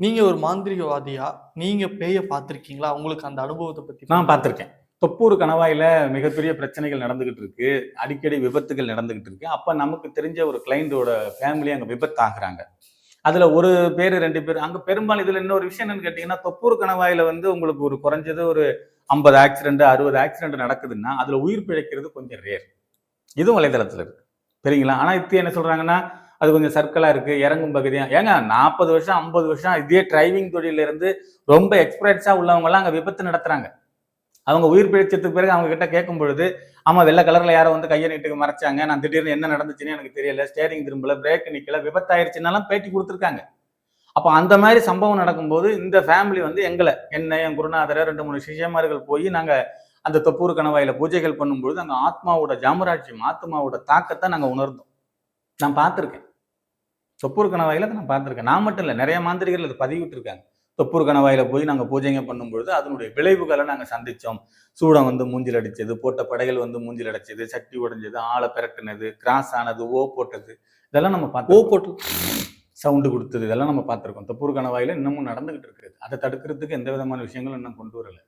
நீங்கள் ஒரு மாந்திரிகவாதியா? நீங்கள் பேயை பார்த்துருக்கீங்களா? உங்களுக்கு அந்த அனுபவத்தை பற்றி நான் பார்த்துருக்கேன். தொப்பூர் கணவாயில மிகப்பெரிய பிரச்சனைகள் நடந்துகிட்டு இருக்கு. அடிக்கடி விபத்துகள் நடந்துகிட்டு இருக்கு. அப்போ நமக்கு தெரிஞ்ச ஒரு கிளைண்டோட ஃபேமிலி அங்கே விபத்து ஆகுறாங்க ஒரு பேர் ரெண்டு பேர் அங்கே பெரும்பாலும் இதில் இன்னொரு விஷயம் என்னன்னு கேட்டிங்கன்னா தொப்பூர் கணவாயில வந்து உங்களுக்கு ஒரு குறைஞ்சது ஒரு ஐம்பது ஆக்சிடென்ட் அறுபது ஆக்சிடென்ட் நடக்குதுன்னா அதில் உயிர் பிழைக்கிறது கொஞ்சம் ரேர் இதுவும் வலைதளத்தில் இருக்கு. சரிங்களா? ஆனால் இப்போ என்ன சொல்கிறாங்கன்னா அது கொஞ்சம் சர்க்கிளாக இருக்குது இறங்கும் பகுதியாக ஏங்க நாற்பது வருஷம் ஐம்பது வருஷம் இதே டிரைவிங் தொழிலிருந்து ரொம்ப எக்ஸ்பீரியன்ஸாக உள்ளவங்கலாம் அங்கே விபத்து நடத்துகிறாங்க அவங்க உயிர் பிழைச்சதுக்கு பிறகு அவங்க கிட்ட கேட்கும் பொழுது ஆமா வெள்ளை கலர்ல யாரோ வந்து கையை நீட்டுக்கு மறைச்சாங்க. நான் திடீர்னு என்ன நடந்துச்சுன்னு எனக்கு தெரியல. ஸ்டேரிங் திரும்பல பிரேக் நிக்கல விபத்தாயிருச்சுனாலும் பேட்டி கொடுத்துருக்காங்க. அப்போ அந்த மாதிரி சம்பவம் நடக்கும்போது இந்த ஃபேமிலி வந்து எங்களை என்ன என் குருநாதரை ரெண்டு மூணு சிஷியமார்கள் போய் நாங்கள் அந்த தொப்பூர் கணவாயில பூஜைகள் பண்ணும்பொழுது அங்கே ஆத்மாவோட ஜாமராட்சியம் ஆத்மாவோட தாக்கத்தை நாங்கள் உணர்ந்தோம். நான் பார்த்துருக்கேன். தொப்பூர் கணவாயில அதை நான் பார்த்துருக்கேன். நான் மட்டும் இல்லை நிறைய மாந்திரிகள் அது பதிவிட்டிருக்காங்க. தொப்பூர் கணவாயில போய் நாங்க பூஜைங்க பண்ணும்பொழுது அதனுடைய விளைவுகளை நாங்க சந்திச்சோம். சூடம் வந்து மூஞ்சில் அடிச்சது போட்ட படைகள் வந்து மூஞ்சில் அடிச்சது சட்டி உடைஞ்சது ஆளை பிரட்டினது கிராஸ் ஆனது ஓ போட்டது. இதெல்லாம் நம்ம ஓ பார்த்து போட்டு சவுண்டு கொடுத்தது. இதெல்லாம் நம்ம பார்த்துருக்கோம். தொப்பூர் கணவாயில இன்னமும் நடந்துகிட்டு இருக்குது அதை தடுக்கிறதுக்கு எந்த விதமான விஷயங்களும் இன்னும் கொண்டு வரல.